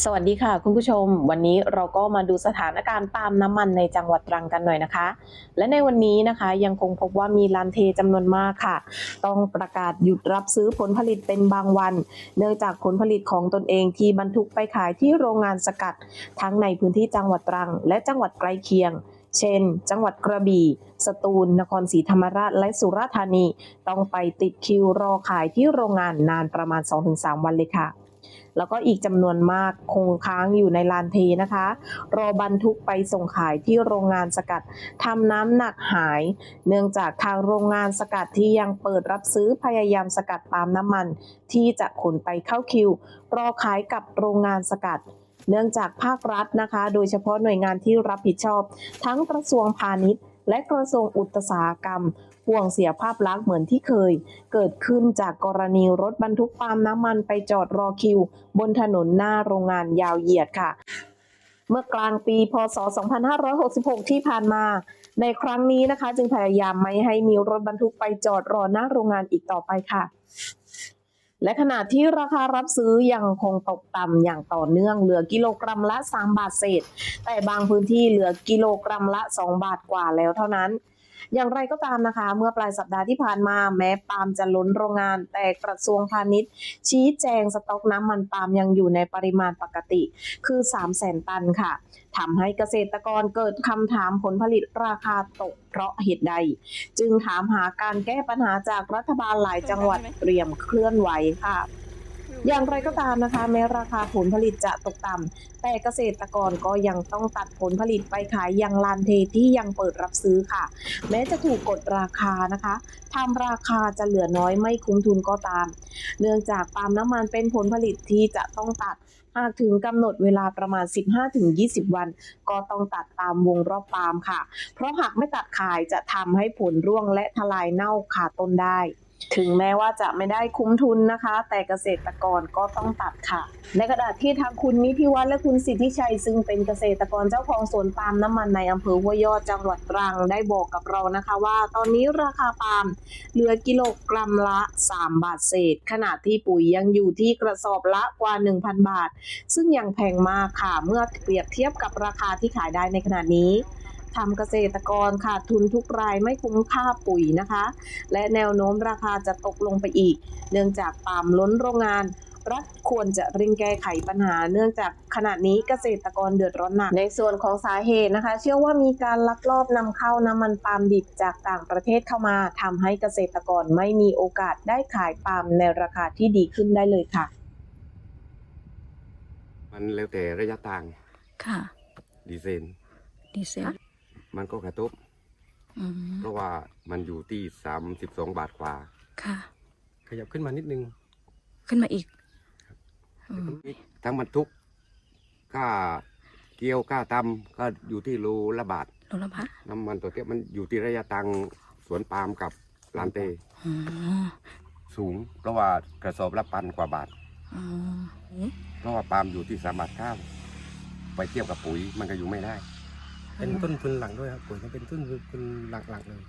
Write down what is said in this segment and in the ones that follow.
สวัสดีค่ะคุณผู้ชม วันนี้เราก็มาดูสถานการณ์ปาล์มน้ำมันในจังหวัดตรังกันหน่อยนะคะ และในวันนี้นะคะยังคงพบว่ามีลานเทจำนวนมากค่ะ ต้องประกาศหยุดรับซื้อผลผลิตเป็นบางวัน เนื่องจากผลผลิตของตนเองที่บรรทุกไปขายที่โรงงานสกัด ทั้งในพื้นที่จังหวัดตรัง และจังหวัดใกล้เคียง เช่น จังหวัดกระบี่ สตูล นครศรีธรรมราช และสุราษฎร์ธานี ต้องไปติดคิวรอขายที่โรงงานนานประมาณ 2-3 วันเลยค่ะ แล้วก็อีกจำนวนมากคงค้างอยู่ในลานเทนะคะ รอบรรทุกไปส่งขายที่โรงงานสกัดทำน้ำหนักหาย เนื่องจากทางโรงงานสกัดที่ยังเปิดรับซื้อพยายามสกัดปาล์มน้ำมัน ที่จะขนไปเข้าคิว รอขายกับโรงงานสกัดเนื่องจากภาครัฐนะคะ โดยเฉพาะหน่วยงานที่รับผิดชอบ ทั้งกระทรวงพาณิชย์ และกระทรวงอุตสาหกรรมห่วงเสียภาพลักษณ์เหมือนที่เคย เกิดขึ้นจากกรณีรถบรรทุกปาล์มน้ำมันไปจอดรอคิว บนถนนหน้าโรงงานยาวเหยียดค่ะ เมื่อกลางปีพศ 2566 ที่ผ่านมา ในครั้งนี้นะคะ จึงพยายามไม่ให้มีรถบรรทุกไปจอดรอหน้าโรงงานอีกต่อไปค่ะ และขณะที่ราคารับซื้อยังคงตกต่ำอย่างต่อเนื่องเหลือกิโลกรัมละ 3 บาทเศษ แต่บางพื้นที่เหลือกิโลกรัมละ 2 บาทกว่าแล้วเท่านั้น อย่างไรก็ตามนะคะ เมื่อปลายสัปดาห์ที่ผ่านมาแม้ปาล์มจะล้นโรงงาน แต่กระทรวงพาณิชย์ ชี้แจงสต็อกน้ำมันปาล์มยังอยู่ในปริมาณปกติ คือ 3 0 0แสนตันค่ะทำให้เกษตรกรเกิดคำถามผลผลิตราคาตกเพราะเหตุใด จึงถามหาการแก้ปัญหาจากรัฐบาลหลายจังหวัดเตรียมเคลื่อนไหวค่ะ อย่างไรก็ตามนะคะ แม้ราคาผลผลิตจะตกต่ำแต่เกษตรกรก็ยังต้องตัดผลผลิตไปขายยังลานเทที่ยังเปิดรับซื้อค่ะ แม้จะถูกกดราคานะคะทำราคาจะเหลือน้อยไม่คุ้มทุนก็ตาม เนื่องจากปาล์มน้ำมันเป็นผลผลิตที่จะต้องตัดหากถึงกำหนดเวลาประมาณ 15-20 วัน ก็ต้องตัดตามวงรอบปาล์มค่ะ เพราะหากไม่ตัดขายจะทำให้ผลร่วงและทลายเน่าขาต้นได้ ถึงแม้ว่าจะไม่ได้คุ้มทุนนะคะ แต่เกษตรกรก็ต้องตัดค่ะ ในขณะที่ทางคุณนิธิวัฒน์และคุณสิทธิชัย ซึ่งเป็นเกษตรกรเจ้าของสวนปาล์มน้ำมันในอำเภอห้วยยอดจังหวัดตรังได้บอกกับเรานะคะว่า ตอนนี้ราคาปาล์มเหลือกิโลกรัมละ 3 บาทเศษ ขณะที่ปุ๋ยยังอยู่ที่กระสอบละกว่า 1,000 บาท ซึ่งยังแพงมากค่ะเมื่อเปรียบเทียบกับราคาที่ขายได้ในขณะนี้ ทำเกษตรกรขาดทุนทุกรายไม่คุ้มค่าปุ๋ยนะคะ และแนวโน้มราคาจะตกลงไปอีก เนื่องจากปาล์มล้นโรงงานรัฐควรจะเร่งแก้ไขปัญหา เนื่องจากขณะนี้เกษตรกรเดือดร้อนหนัก ในส่วนของสาเหตุนะคะ เชื่อว่ามีการลักลอบนำเข้าน้ำมันปาล์มดิบจากต่างประเทศเข้ามาทำให้เกษตรกรไม่มีโอกาสได้ขายปาล์มในราคาที่ดีขึ้นได้เลยค่ะ มันแล้วแต่ระยะทางค่ะ ดีเซลดีเซล มันก็กระทบอืมเพราะว่ามันอยู่ที่สามสิบสองบาทกว่า ค่ะ ขยับขึ้นมานิดนึงขึ้นมาอีกอืมทั้งบรรทุกค่าเกี่ยวค่าตำก็อยู่ที่โลละบาท โลละบาทน้ำมันตัวเตี้ยมันอยู่ที่ระยะทางสวนปาล์มกับลานเตอ๋อสูง เพราะว่ากระสอบละพันกว่าบาท อ๋อเพราะว่าปาล์มอยู่ที่สามบาทเก้าไปเทียบกับปุ๋ยมันก็อยู่ไม่ได้ เป็นต้นทุนหลักด้วยครับปุ๋ยมันเป็นต้นทุนหลักๆเลย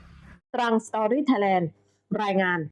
ตรังสตอรี่ไทยแลนด์รายงาน